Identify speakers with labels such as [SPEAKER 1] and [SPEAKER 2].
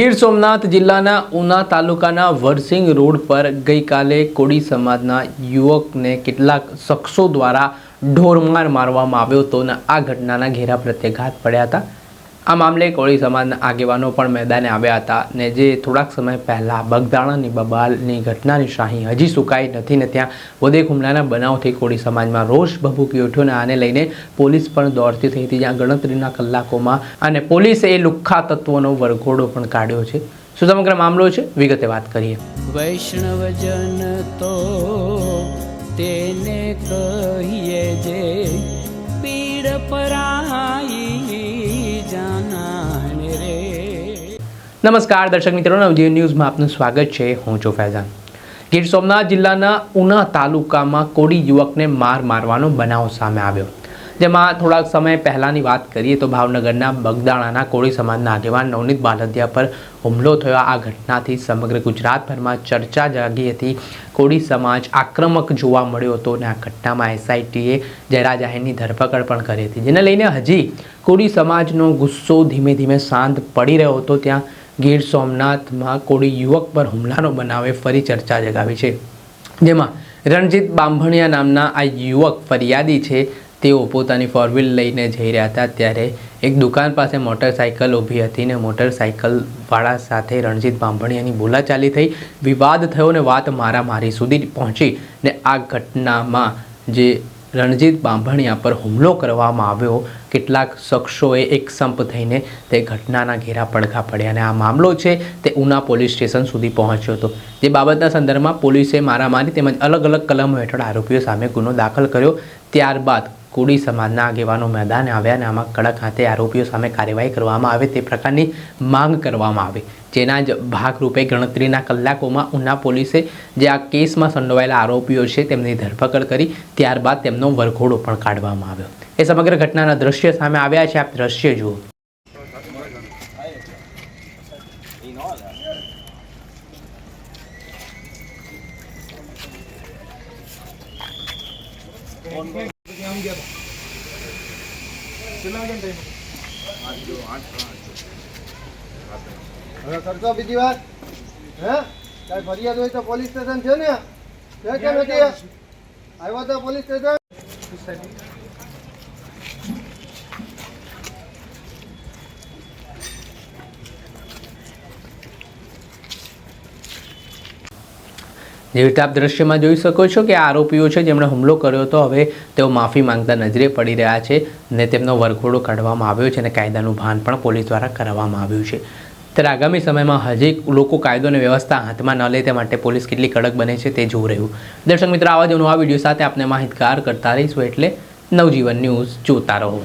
[SPEAKER 1] ગીર સોમનાથ જિલ્લાના ઉના તાલુકાના વરસિંગ રોડ પર ગઈકાલે કોડી સમાજના યુવકને કેટલાક શખ્સો દ્વારા ઢોરમાર મારવામાં આવ્યો હતો અને આ ઘટનાના ઘેરા પ્રત્યાઘાત પડ્યા હતા. આ મામલે કોળી સમાજના આગેવાનો પણ મેદાને આવ્યા હતા ને જે થોડાક સમય પહેલાં બગદાણાની બબાલની ઘટનાની શાહી હજી સુકાઈ નથી ને ત્યાં વધુ હુમલાના બનાવથી કોળી સમાજમાં રોષ ભભૂકી ઉઠ્યો ને આને લઈને પોલીસ પણ દોડતી થઈ હતી. જ્યાં ગણતરીના કલાકોમાં અને પોલીસે એ લુખ્ખા તત્વોનો વરઘોડો પણ કાઢ્યો છે. શું સમગ્ર મામલો છે? વિગતે વાત કરીએ.
[SPEAKER 2] વૈષ્ણવજન તો તેને કહીએ જે પીડ પરાઈ
[SPEAKER 1] નમસ્કાર, દર્શક મિત્રો, નવજીવન ન્યૂઝમાં આપનું સ્વાગત છે. હું છું ફૈઝાન. ગીર સોમનાથ જિલ્લાના ઉના તાલુકામાં કોડી યુવકને માર મારવાનો બનાવ સામે આવ્યો. જેમાં થોડાક સમય પહેલાંની વાત કરીએ તો ભાવનગરના બગદાણાના કોળી સમાજના આગેવાન નવનીત બાલદિયા પર હુમલો થયો. આ ઘટનાથી સમગ્ર ગુજરાતભરમાં ચર્ચા જાગી હતી. કોળી સમાજ આક્રમક જોવા મળ્યો હતો અને આ ઘટનામાં એસઆઈટીએ જયરા જાહેરની ધરપકડ પણ કરી હતી. જેને લઈને હજી કોળી સમાજનો ગુસ્સો ધીમે ધીમે શાંત પડી રહ્યો હતો. ત્યાં ગીર સોમનાથમાં કોળી યુવક પર હુમલાનો બનાવે ફરી ચર્ચા જગાવી છે. જેમાં રણજીત બાંભણિયા નામના આ યુવક ફરિયાદી છે. તેઓ પોતાની ફોર વ્હીલ લઈને જઈ રહ્યા હતા ત્યારે એક દુકાન પાસે મોટરસાઇકલ ઊભી હતી ને મોટરસાઇકલવાળા સાથે રણજીત બાંભણિયાની બોલાચાલી થઈ. વિવાદ થયો ને વાત મારામારી સુધી પહોંચી ને આ ઘટનામાં જે રણજીત બાંભણિયા પર હુમલો કરવામાં આવ્યો. કેટલાક શખ્સોએ એક સંપ થઈને તે ઘટનાના ઘેરા પડઘા પડ્યા અને આ મામલો છે તે ઉના પોલીસ સ્ટેશન સુધી પહોંચ્યો હતો. જે બાબતના સંદર્ભમાં પોલીસે મારામારી તેમજ અલગ અલગ કલમો હેઠળ આરોપીઓ સામે ગુનો દાખલ કર્યો. ત્યારબાદ કોળી સમાજના આગેવાનો મેદાને આવ્યા અને આમાં કડક હાથે આરોપીઓ સામે કાર્યવાહી કરવામાં આવે તે પ્રકારની માંગ કરવામાં આવી. જેના જ ભાગરૂપે ગણતરીના કલાકોમાં ઉના પોલીસે જે આ કેસમાં સંડોવાયેલા આરોપીઓ છે તેમની ધરપકડ કરી, ત્યારબાદ તેમનો વરઘોડો પણ કાઢવામાં આવ્યો. એ સમગ્ર ઘટનાના દ્રશ્ય સામે આવ્યા છે, આપ દ્રશ્ય જુઓ.
[SPEAKER 3] હવે કરતો બીજી વાત હે? કઈ ફરિયાદ હોય તો પોલીસ સ્ટેશન છે ને? છે કે નથી આવ્યો તો પોલીસ સ્ટેશન?
[SPEAKER 1] જેવી રીતે આપ દ્રશ્યમાં જોઈ શકો છો કે આ આરોપીઓ છે જેમણે હુમલો કર્યો હતો. હવે તેઓ માફી માંગતા નજરે પડી રહ્યા છે ને તેમનો વરઘોડો કાઢવામાં આવ્યો છે અને કાયદાનું ભાન પણ પોલીસ દ્વારા કરવામાં આવ્યું છે. ત્યારે આગામી સમયમાં હજી લોકો કાયદો અને વ્યવસ્થા હાથમાં ન લે તે માટે પોલીસ કેટલી કડક બને છે તે જોઈ રહ્યું. દર્શક મિત્રો, આવા જ નવા વીડિયો સાથે આપને માહિતગાર કરતા રહીશું એટલે નવજીવન ન્યૂઝ જોતા રહો.